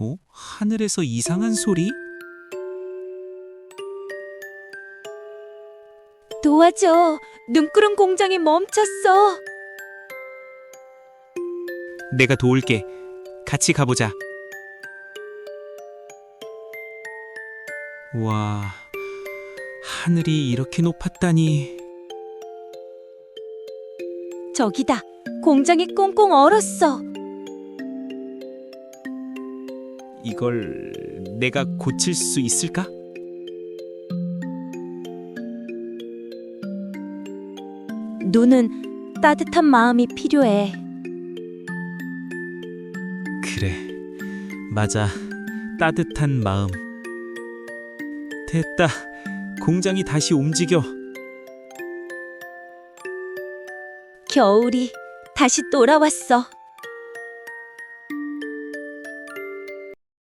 어? 하늘에서 이상한 소리? 도와줘. 눈구름 공장이 멈췄어. 내가 도울게. 같이 가보자. 와, 하늘이 이렇게 높았다니. 저기다. 공장이 꽁꽁 얼었어. 이걸 내가 고칠 수 있을까? 눈은 따뜻한 마음이 필요해. 그래. 맞아. 따뜻한 마음. 됐다. 공장이 다시 움직여. 겨울이 다시 돌아왔어.